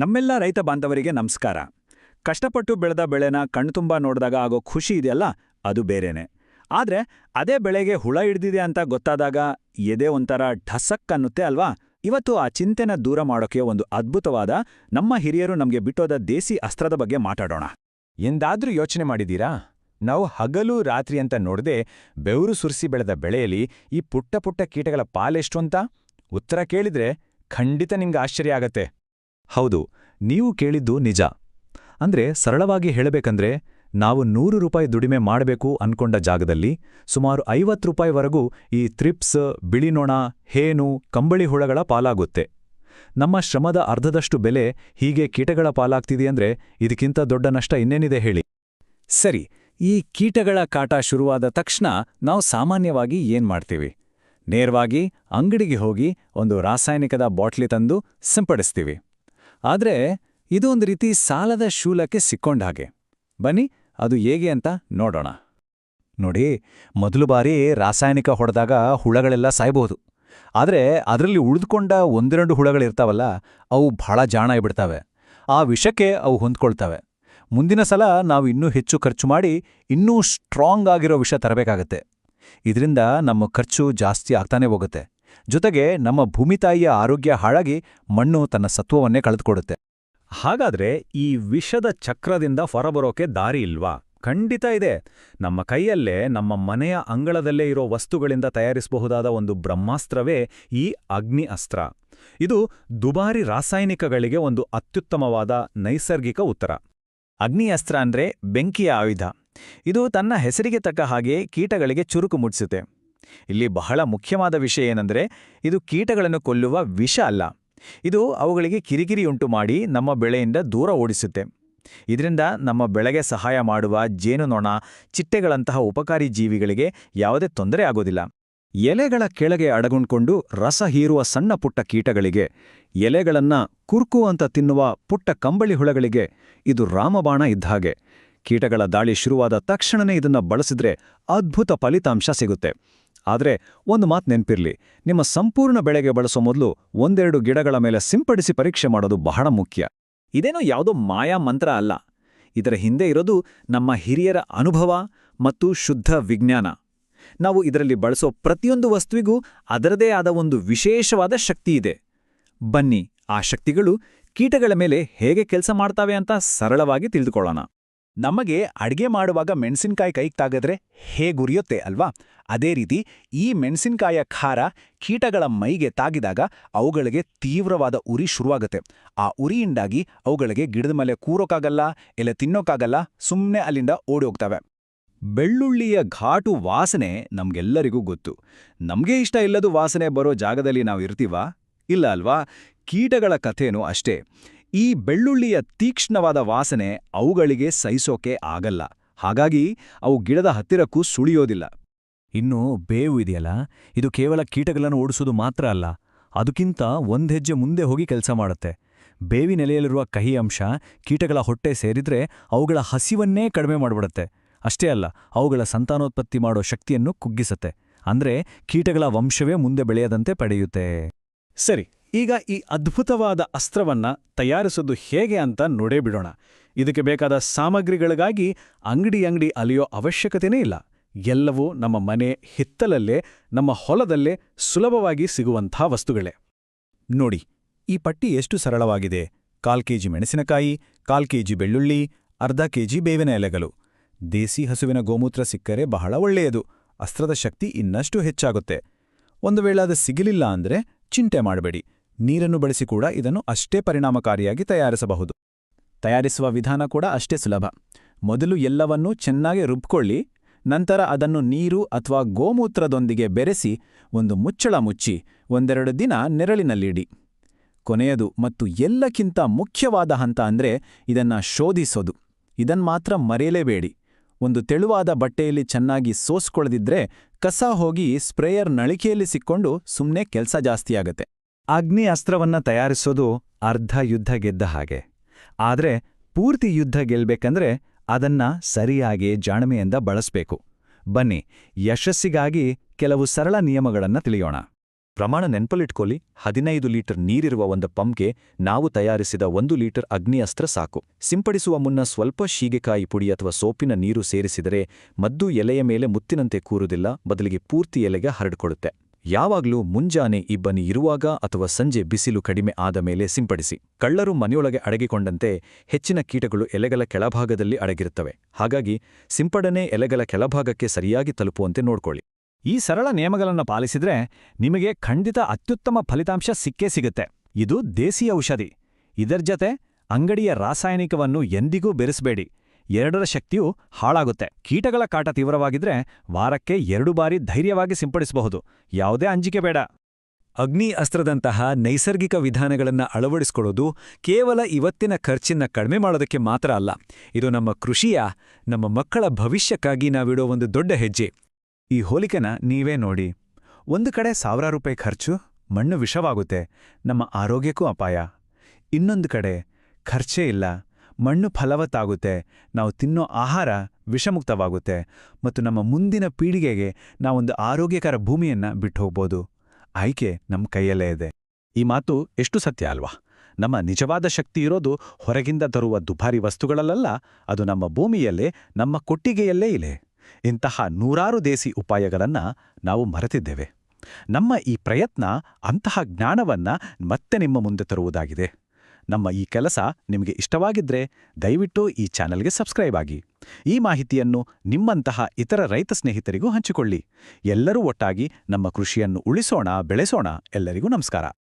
ನಮ್ಮೆಲ್ಲ ರೈತ ಬಾಂಧವರಿಗೆ ನಮಸ್ಕಾರ. ಕಷ್ಟಪಟ್ಟು ಬೆಳೆದ ಬೆಳೆನ ಕಣ್ತುಂಬ ನೋಡಿದಾಗ ಆಗೋ ಖುಷಿ ಇದೆಯಲ್ಲ? ಅದು ಬೇರೆನೆ. ಆದ್ರೆ ಅದೇ ಬೆಳೆಗೆ ಹುಳ ಹಿಡ್ದಿದೆ ಅಂತ ಗೊತ್ತಾದಾಗ ಎದೆ ಒಂಥರ ಢಸಕ್ ಅನ್ನುತ್ತೆ ಅಲ್ವಾ? ಇವತ್ತು ಆ ಚಿಂತೆನ ದೂರ ಮಾಡೋಕೆ ಒಂದು ಅದ್ಭುತವಾದ ನಮ್ಮ ಹಿರಿಯರು ನಮಗೆ ಬಿಟ್ಟೋದ ದೇಸಿ ಅಸ್ತ್ರದ ಬಗ್ಗೆ ಮಾತಾಡೋಣ. ಎಂದಾದ್ರೂ ಯೋಚನೆ ಮಾಡಿದೀರಾ ನಾವು ಹಗಲು ರಾತ್ರಿ ಅಂತ ನೋಡದೆ ಬೆವರು ಸುರಿಸಿ ಬೆಳೆದ ಬೆಳೆಯಲ್ಲಿ ಈ ಪುಟ್ಟ ಪುಟ್ಟ ಕೀಟಗಳ ಪಾಲೆಷ್ಟು ಅಂತ? ಉತ್ತರ ಕೇಳಿದ್ರೆ ಖಂಡಿತ ನಿಮ್ಗೆ ಆಶ್ಚರ್ಯ ಆಗತ್ತೆ. ಹೌದು, ನೀವು ಕೇಳಿದ್ದು ನಿಜ. ಅಂದ್ರೆ ಸರಳವಾಗಿ ಹೇಳಬೇಕಂದ್ರೆ, ನಾವು ನೂರು ರೂಪಾಯಿ ದುಡಿಮೆ ಮಾಡಬೇಕು ಅನ್ಕೊಂಡ ಜಾಗದಲ್ಲಿ ಸುಮಾರು ಐವತ್ತು ರೂಪಾಯಿವರೆಗೂ ಈ ತ್ರಿಪ್ಸ್ ಬಿಳಿನೊಣ, ಹೇನು, ಕಂಬಳಿ ಹುಳಗಳ ಪಾಲಾಗುತ್ತೆ. ನಮ್ಮ ಶ್ರಮದ ಅರ್ಧದಷ್ಟು ಬೆಲೆ ಹೀಗೆ ಕೀಟಗಳ ಪಾಲಾಗ್ತಿದೆಯಂದ್ರೆ ಇದಕ್ಕಿಂತ ದೊಡ್ಡ ನಷ್ಟ ಇನ್ನೇನಿದೆ ಹೇಳಿ. ಸರಿ, ಈ ಕೀಟಗಳ ಕಾಟ ಶುರುವಾದ ತಕ್ಷಣ ನಾವು ಸಾಮಾನ್ಯವಾಗಿ ಏನ್ ಮಾಡ್ತೀವಿ? ನೇರವಾಗಿ ಅಂಗಡಿಗೆ ಹೋಗಿ ಒಂದು ರಾಸಾಯನಿಕದ ಬಾಟ್ಲಿ ತಂದು ಸಿಂಪಡಿಸ್ತೀವಿ. ಆದ್ರೆ ಇದು ಒಂದು ರೀತಿ ಸಾಲದ ಶೂಲಕ್ಕೆ ಸಿಕ್ಕೊಂಡ ಹಾಗೆ. ಬನ್ನಿ, ಅದು ಹೇಗೆ ಅಂತ ನೋಡೋಣ. ನೋಡಿ, ಮೊದಲು ಬಾರಿ ರಾಸಾಯನಿಕ ಹೊಡೆದಾಗ ಹುಳಗಳೆಲ್ಲ ಸಾಯ್ಬೋದು. ಆದರೆ ಅದರಲ್ಲಿ ಉಳಿದುಕೊಂಡ ಒಂದೆರಡು ಹುಳಗಳಿರ್ತಾವಲ್ಲ, ಅವು ಬಹಳ ಜಾಣ ಇಬಿಡ್ತವೆ ಆ ವಿಷಕ್ಕೆ ಅವು ಹೊಂದ್ಕೊಳ್ತವೆ. ಮುಂದಿನ ಸಲ ನಾವು ಇನ್ನೂ ಹೆಚ್ಚು ಖರ್ಚು ಮಾಡಿ ಇನ್ನೂ ಸ್ಟ್ರಾಂಗ್ ಆಗಿರೋ ವಿಷ ತರಬೇಕಾಗತ್ತೆ. ಇದರಿಂದ ನಮ್ಮ ಖರ್ಚು ಜಾಸ್ತಿ ಆಗ್ತಾನೇ ಹೋಗುತ್ತೆ. ಜೊತೆಗೆ ನಮ್ಮ ಭೂಮಿತಾಯಿಯ ಆರೋಗ್ಯ ಹಾಳಾಗಿ ಮಣ್ಣು ತನ್ನ ಸತ್ವವನ್ನೇ ಕಳೆದುಕೊಡುತ್ತೆ. ಹಾಗಾದ್ರೆ ಈ ವಿಷದ ಚಕ್ರದಿಂದ ಹೊರಬರೋಕೆ ದಾರಿ ಇಲ್ವಾ? ಖಂಡಿತ ಇದೆ. ನಮ್ಮ ಕೈಯಲ್ಲೇ, ನಮ್ಮ ಮನೆಯ ಅಂಗಳದಲ್ಲೇ ಇರೋ ವಸ್ತುಗಳಿಂದ ತಯಾರಿಸಬಹುದಾದ ಒಂದು ಬ್ರಹ್ಮಾಸ್ತ್ರವೇ ಈ ಅಗ್ನಿ ಅಸ್ತ್ರ ಇದು ದುಬಾರಿ ರಾಸಾಯನಿಕಗಳಿಗೆ ಒಂದು ಅತ್ಯುತ್ತಮವಾದ ನೈಸರ್ಗಿಕ ಉತ್ತರ. ಅಗ್ನಿ ಅಸ್ತ್ರ ಅಂದ್ರೆ ಬೆಂಕಿಯ ಆಯುಧ. ಇದು ತನ್ನ ಹೆಸರಿಗೆ ತಕ್ಕ ಹಾಗೆ ಕೀಟಗಳಿಗೆ ಚುರುಕು ಮುಟ್ಟಿಸುತ್ತೆ ಇಲ್ಲಿ ಬಹಳ ಮುಖ್ಯವಾದ ವಿಷಯ ಏನಂದ್ರೆ, ಇದು ಕೀಟಗಳನ್ನು ಕೊಲ್ಲುವ ವಿಷ ಅಲ್ಲ. ಇದು ಅವುಗಳಿಗೆ ಕಿರಿಕಿರಿ ಉಂಟು ಮಾಡಿ ನಮ್ಮ ಬೆಳೆಯಿಂದ ದೂರ ಓಡಿಸುತ್ತೆ. ಇದರಿಂದ ನಮ್ಮ ಬೆಳೆಗೆ ಸಹಾಯ ಮಾಡುವ ಜೇನುನೊಣ ಚಿಟ್ಟೆಗಳಂತಹ ಉಪಕಾರಿ ಜೀವಿಗಳಿಗೆ ಯಾವುದೇ ತೊಂದರೆ ಆಗೋದಿಲ್ಲ. ಎಲೆಗಳ ಕೆಳಗೆ ಅಡಗುಣ್ಕೊಂಡು ರಸ ಹೀರುವ ಸಣ್ಣ ಪುಟ್ಟ ಕೀಟಗಳಿಗೆ, ಎಲೆಗಳನ್ನ ಕುರ್ಕು ಅಂತ ತಿನ್ನುವ ಪುಟ್ಟ ಕಂಬಳಿ ಹುಳಗಳಿಗೆ ಇದು ರಾಮಬಾಣ ಇದ್ದಾಗೆ ಕೀಟಗಳ ದಾಳಿ ಶುರುವಾದ ತಕ್ಷಣನೇ ಇದನ್ನ ಬಳಸಿದ್ರೆ ಅದ್ಭುತ ಫಲಿತಾಂಶ ಸಿಗುತ್ತೆ. ಆದ್ರೆ ಒಂದು ಮಾತು ನೆನ್ಪಿರ್ಲಿ, ನಿಮ್ಮ ಸಂಪೂರ್ಣ ಬೆಳೆಗೆ ಬಳಸೋ ಮೊದಲು ಒಂದೆರಡು ಗಿಡಗಳ ಮೇಲೆ ಸಿಂಪಡಿಸಿ ಪರೀಕ್ಷೆ ಮಾಡೋದು ಬಹಳ ಮುಖ್ಯ. ಇದೇನೋ ಯಾವುದೋ ಮಾಯಾ ಮಂತ್ರ ಅಲ್ಲ. ಇದರ ಹಿಂದೆ ಇರೋದು ನಮ್ಮ ಹಿರಿಯರ ಅನುಭವ ಮತ್ತು ಶುದ್ಧ ವಿಜ್ಞಾನ. ನಾವು ಇದರಲ್ಲಿ ಬಳಸೋ ಪ್ರತಿಯೊಂದು ವಸ್ತುವಿಗೂ ಅದರದೇ ಆದ ಒಂದು ವಿಶೇಷವಾದ ಶಕ್ತಿ ಇದೆ. ಬನ್ನಿ, ಆ ಶಕ್ತಿಗಳು ಕೀಟಗಳ ಮೇಲೆ ಹೇಗೆ ಕೆಲಸ ಮಾಡ್ತಾವೆ ಅಂತ ಸರಳವಾಗಿ ತಿಳಿದುಕೊಳ್ಳೋಣ. ನಮಗೆ ಅಡ್ಗೆ ಮಾಡುವಾಗ ಮೆಣಸಿನ್ಕಾಯಿ ಕೈಗೆ ತಾಗದ್ರೆ ಹೇಗುರಿಯುತ್ತೆ ಅಲ್ವಾ? ಅದೇ ರೀತಿ ಈ ಮೆಣಸಿನ್ಕಾಯ ಖಾರ ಕೀಟಗಳ ಮೈಗೆ ತಾಗಿದಾಗ ಅವುಗಳಿಗೆ ತೀವ್ರವಾದ ಉರಿ ಶುರುವಾಗುತ್ತೆ. ಆ ಉರಿಯಿಂದಾಗಿ ಅವುಗಳಿಗೆ ಗಿಡದ ಮೇಲೆ ಕೂರೋಕ್ಕಾಗಲ್ಲ ಇಲ್ಲ ತಿನ್ನೋಕ್ಕಾಗಲ್ಲ ಸುಮ್ಮನೆ ಅಲ್ಲಿಂದ ಓಡಿ ಹೋಗ್ತವೆ ಬೆಳ್ಳುಳ್ಳಿಯ ಘಾಟು ವಾಸನೆ ನಮ್ಗೆಲ್ಲರಿಗೂ ಗೊತ್ತು. ನಮಗೆ ಇಷ್ಟ ಇಲ್ಲದು ವಾಸನೆ ಬರೋ ಜಾಗದಲ್ಲಿ ನಾವು ಇರ್ತೀವಾ ಇಲ್ಲ ಅಲ್ವಾ? ಕೀಟಗಳ ಕಥೆನೂ ಅಷ್ಟೇ. ಈ ಬೆಳ್ಳುಳ್ಳಿಯ ತೀಕ್ಷ್ಣವಾದ ವಾಸನೆ ಅವುಗಳಿಗೆ ಸಹಿಸೋಕೆ ಆಗಲ್ಲ. ಹಾಗಾಗಿ ಅವು ಗಿಡದ ಹತ್ತಿರಕ್ಕೂ ಸುಳಿಯೋದಿಲ್ಲ. ಇನ್ನು ಬೇವು ಇದೆಯಲ್ಲ? ಇದು ಕೇವಲ ಕೀಟಗಳನ್ನು ಓಡಿಸೋದು ಮಾತ್ರ ಅಲ್ಲ. ಅದಕ್ಕಿಂತ ಒಂದೆಜ್ಜೆ ಮುಂದೆ ಹೋಗಿ ಕೆಲಸ ಮಾಡುತ್ತೆ. ಬೇವಿನೆಲೆಯಲ್ಲಿರುವ ಕಹಿ ಅಂಶ ಕೀಟಗಳ ಹೊಟ್ಟೆ ಸೇರಿದ್ರೆ ಅವುಗಳ ಹಸಿವನ್ನೇ ಕಡಿಮೆ ಮಾಡಿಬಿಡುತ್ತೆ. ಅಷ್ಟೇ ಅಲ್ಲ, ಅವುಗಳ ಸಂತಾನೋತ್ಪತ್ತಿ ಮಾಡೋ ಶಕ್ತಿಯನ್ನು ಕುಗ್ಗಿಸತ್ತೆ. ಅಂದ್ರೆ ಕೀಟಗಳ ವಂಶವೇ ಮುಂದೆ ಬೆಳೆಯದಂತೆ ಪಡೆಯುತ್ತೆ. ಸರಿ ಈಗ ಈ ಅದ್ಭುತವಾದ ಅಸ್ತ್ರವನ್ನ ತಯಾರಿಸೋದು ಹೇಗೆ ಅಂತ ನೋಡೇ ಬಿಡೋಣ. ಇದಕ್ಕೆ ಬೇಕಾದ ಸಾಮಗ್ರಿಗಳಿಗಾಗಿ ಅಂಗಡಿ ಅಂಗಡಿ ಅಲಿಯೋ ಅವಶ್ಯಕತೆನೇ ಇಲ್ಲ. ಎಲ್ಲವೂ ನಮ್ಮ ಮನೆ ಹಿತ್ತಲಲ್ಲೇ, ನಮ್ಮ ಹೊಲದಲ್ಲೇ ಸುಲಭವಾಗಿ ಸಿಗುವಂಥ ವಸ್ತುಗಳೇ. ನೋಡಿ, ಈ ಪಟ್ಟಿ ಎಷ್ಟು ಸರಳವಾಗಿದೆ. ಕಾಲ್ ಕೆಜಿ ಮೆಣಸಿನಕಾಯಿ, ಕಾಲ್ ಕೆಜಿ ಬೆಳ್ಳುಳ್ಳಿ, ಅರ್ಧ ಕೆಜಿ ಬೇವಿನ ಎಲೆಗಳು. ದೇಸಿ ಹಸುವಿನ ಗೋಮೂತ್ರ ಸಿಕ್ಕರೆ ಬಹಳ ಒಳ್ಳೆಯದು. ಅಸ್ತ್ರದ ಶಕ್ತಿ ಇನ್ನಷ್ಟು ಹೆಚ್ಚಾಗುತ್ತೆ. ಒಂದು ವೇಳೆ ಅದು ಸಿಗಲಿಲ್ಲ ಅಂದ್ರೆ ಚಿಂತೆ ಮಾಡಬೇಡಿ. ನೀರನ್ನು ಬಳಸಿ ಕೂಡ ಇದನ್ನು ಅಷ್ಟೇ ಪರಿಣಾಮಕಾರಿಯಾಗಿ ತಯಾರಿಸಬಹುದು. ತಯಾರಿಸುವ ವಿಧಾನ ಕೂಡ ಅಷ್ಟೇ ಸುಲಭ. ಮೊದಲು ಎಲ್ಲವನ್ನೂ ಚೆನ್ನಾಗಿ ರುಬ್ಕೊಳ್ಳಿ, ನಂತರ ಅದನ್ನು ನೀರು ಅಥವಾ ಗೋಮೂತ್ರದೊಂದಿಗೆ ಬೆರೆಸಿ ಒಂದು ಮುಚ್ಚಳ ಮುಚ್ಚಿ, ಒಂದೆರಡು ದಿನ ನೆರಳಿನಲ್ಲಿಡಿ. ಕೊನೆಯದು ಮತ್ತು ಎಲ್ಲಕ್ಕಿಂತ ಮುಖ್ಯವಾದ ಹಂತ ಅಂದ್ರೆ ಇದನ್ನ ಶೋಧಿಸೋದು. ಇದನ್ ಮಾತ್ರ ಮರೆಯಲೇಬೇಡಿ. ಒಂದು ತೆಳುವಾದ ಬಟ್ಟೆಯಲ್ಲಿ ಚೆನ್ನಾಗಿ ಸೋಸ್ಕೊಳ್ದಿದ್ರೆ ಕಸ ಹೋಗಿ ಸ್ಪ್ರೇಯರ್ ನಳಿಕೆಯಲ್ಲಿ ಸಿಕ್ಕೊಂಡು ಸುಮ್ನೆ ಕೆಲ್ಸ ಜಾಸ್ತಿಯಾಗತ್ತೆ. ಅಗ್ನಿ ಅಸ್ತ್ರವನ್ನ ತಯಾರಿಸೋದು ಅರ್ಧ ಯುದ್ಧ ಗೆದ್ದ ಹಾಗೆ. ಆದರೆ ಪೂರ್ತಿ ಯುದ್ಧ ಗೆಲ್ಬೇಕಂದ್ರೆ ಅದನ್ನ ಸರಿಯಾಗಿ ಜಾಣ್ಮೆಯಿಂದ ಬಳಸಬೇಕು. ಬನ್ನಿ, ಯಶಸ್ಸಿಗಾಗಿ ಕೆಲವು ಸರಳ ನಿಯಮಗಳನ್ನ ತಿಳಿಯೋಣ. ಪ್ರಮಾಣ ನೆನ್ಪಲಿಟ್ಕೊಲಿ ಹದಿನೈದು ಲೀಟರ್ ನೀರಿರುವ ಒಂದು ಪಂಪ್ಗೆ ನಾವು ತಯಾರಿಸಿದ ಒಂದು ಲೀಟರ್ ಅಗ್ನಿಅಸ್ತ್ರ ಸಾಕು. ಸಿಂಪಡಿಸುವ ಮುನ್ನ ಸ್ವಲ್ಪ ಶೀಗೆಕಾಯಿ ಪುಡಿ ಅಥವಾ ಸೋಪಿನ ನೀರು ಸೇರಿಸಿದರೆ ಮದ್ದು ಎಲೆಯ ಮೇಲೆ ಮುತ್ತಿನಂತೆ ಕೂರುವುದಿಲ್ಲ, ಬದಲಿಗೆ ಪೂರ್ತಿ ಎಲೆಗೆ ಹರಡಿಕೊಳ್ಳುತ್ತೆ. ಯಾವಾಗಲೂ ಮುಂಜಾನೆ ಇಬ್ಬನಿ ಇರುವಾಗ ಅಥವಾ ಸಂಜೆ ಬಿಸಿಲು ಕಡಿಮೆ ಆದ ಮೇಲೆ ಸಿಂಪಡಿಸಿ. ಕಳ್ಳರು ಮನೆಯೊಳಗೆ ಅಡಗಿಕೊಂಡಂತೆ ಹೆಚ್ಚಿನ ಕೀಟಗಳು ಎಲೆಗಳ ಕೆಳಭಾಗದಲ್ಲಿ ಅಡಗಿರುತ್ತವೆ. ಹಾಗಾಗಿ ಸಿಂಪಡಣೆ ಎಲೆಗಳ ಕೆಳಭಾಗಕ್ಕೆ ಸರಿಯಾಗಿ ತಲುಪುವಂತೆ ನೋಡ್ಕೊಳ್ಳಿ. ಈ ಸರಳ ನಿಯಮಗಳನ್ನು ಪಾಲಿಸಿದ್ರೆ ನಿಮಗೆ ಖಂಡಿತ ಅತ್ಯುತ್ತಮ ಫಲಿತಾಂಶ ಸಿಕ್ಕೇ ಸಿಗುತ್ತೆ. ಇದು ದೇಸಿ ಔಷಧಿ. ಇದರ ಜತೆ ಅಂಗಡಿಯ ರಾಸಾಯನಿಕವನ್ನು ಎಂದಿಗೂ ಬೆರೆಸಬೇಡಿ. ಎರಡರ ಶಕ್ತಿಯು ಹಾಳಾಗುತ್ತೆ. ಕೀಟಗಳ ಕಾಟ ತೀವ್ರವಾಗಿದ್ರೆ ವಾರಕ್ಕೆ ಎರಡು ಬಾರಿ ಧೈರ್ಯವಾಗಿ ಸಿಂಪಡಿಸಬಹುದು. ಯಾವುದೇ ಅಂಜಿಕೆ ಬೇಡ. ಅಗ್ನಿ ಅಸ್ತ್ರದಂತಹ ನೈಸರ್ಗಿಕ ವಿಧಾನಗಳನ್ನು ಅಳವಡಿಸಿಕೊಳ್ಳೋದು ಕೇವಲ ಇವತ್ತಿನ ಖರ್ಚಿನ ಕಡಿಮೆ ಮಾಡೋದಕ್ಕೆ ಮಾತ್ರ ಅಲ್ಲ. ಇದು ನಮ್ಮ ಕೃಷಿಯ, ನಮ್ಮ ಮಕ್ಕಳ ಭವಿಷ್ಯಕ್ಕಾಗಿ ನಾವಿಡೋ ಒಂದು ದೊಡ್ಡ ಹೆಜ್ಜೆ. ಈ ಹೋಲಿಕೆನ ನೀವೇ ನೋಡಿ. ಒಂದು ಕಡೆ ಸಾವಿರಾರು ರೂಪಾಯಿ ಖರ್ಚು, ಮಣ್ಣು ವಿಷವಾಗುತ್ತೆ, ನಮ್ಮ ಆರೋಗ್ಯಕ್ಕೂ ಅಪಾಯ. ಇನ್ನೊಂದು ಕಡೆ ಖರ್ಚೇ ಇಲ್ಲ. ಮಣ್ಣು ಫಲವತ್ತಾಗುತ್ತೆ, ನಾವು ತಿನ್ನೋ ಆಹಾರ ವಿಷಮುಕ್ತವಾಗುತ್ತೆ ಮತ್ತು ನಮ್ಮ ಮುಂದಿನ ಪೀಳಿಗೆಗೆ ನಾವೊಂದು ಆರೋಗ್ಯಕರ ಭೂಮಿಯನ್ನು ಬಿಟ್ಟು ಹೋಗ್ಬೋದು ಆಯ್ಕೆ ನಮ್ಮ ಕೈಯಲ್ಲೇ ಇದೆ. ಈ ಮಾತು ಎಷ್ಟು ಸತ್ಯ ಅಲ್ವಾ? ನಮ್ಮ ನಿಜವಾದ ಶಕ್ತಿ ಇರೋದು ಹೊರಗಿಂದ ತರುವ ದುಬಾರಿ ವಸ್ತುಗಳಲ್ಲ ಅದು ನಮ್ಮ ಭೂಮಿಯಲ್ಲೇ, ನಮ್ಮ ಕೊಟ್ಟಿಗೆಯಲ್ಲೇ ಇದೆ. ಇಂತಹ ನೂರಾರು ದೇಸಿ ಉಪಾಯಗಳನ್ನು ನಾವು ಮರೆತಿದ್ದೇವೆ. ನಮ್ಮ ಈ ಪ್ರಯತ್ನ ಅಂತಹ ಜ್ಞಾನವನ್ನ ಮತ್ತೆ ನಿಮ್ಮ ಮುಂದೆ ತರುವುದಾಗಿದೆ. ನಮ್ಮ ಈ ಕೆಲಸ ನಿಮಗೆ ಇಷ್ಟವಾಗಿದ್ರೆ ದಯವಿಟ್ಟು ಈ ಚಾನೆಲ್ಗೆ ಸಬ್ಸ್ಕ್ರೈಬ್ ಆಗಿ. ಈ ಮಾಹಿತಿಯನ್ನು ನಿಮ್ಮಂತಹ ಇತರ ರೈತ ಸ್ನೇಹಿತರಿಗೂ ಹಂಚಿಕೊಳ್ಳಿ. ಎಲ್ಲರೂ ಒಟ್ಟಾಗಿ ನಮ್ಮ ಕೃಷಿಯನ್ನು ಉಳಿಸೋಣ, ಬೆಳೆಸೋಣ. ಎಲ್ಲರಿಗೂ ನಮಸ್ಕಾರ.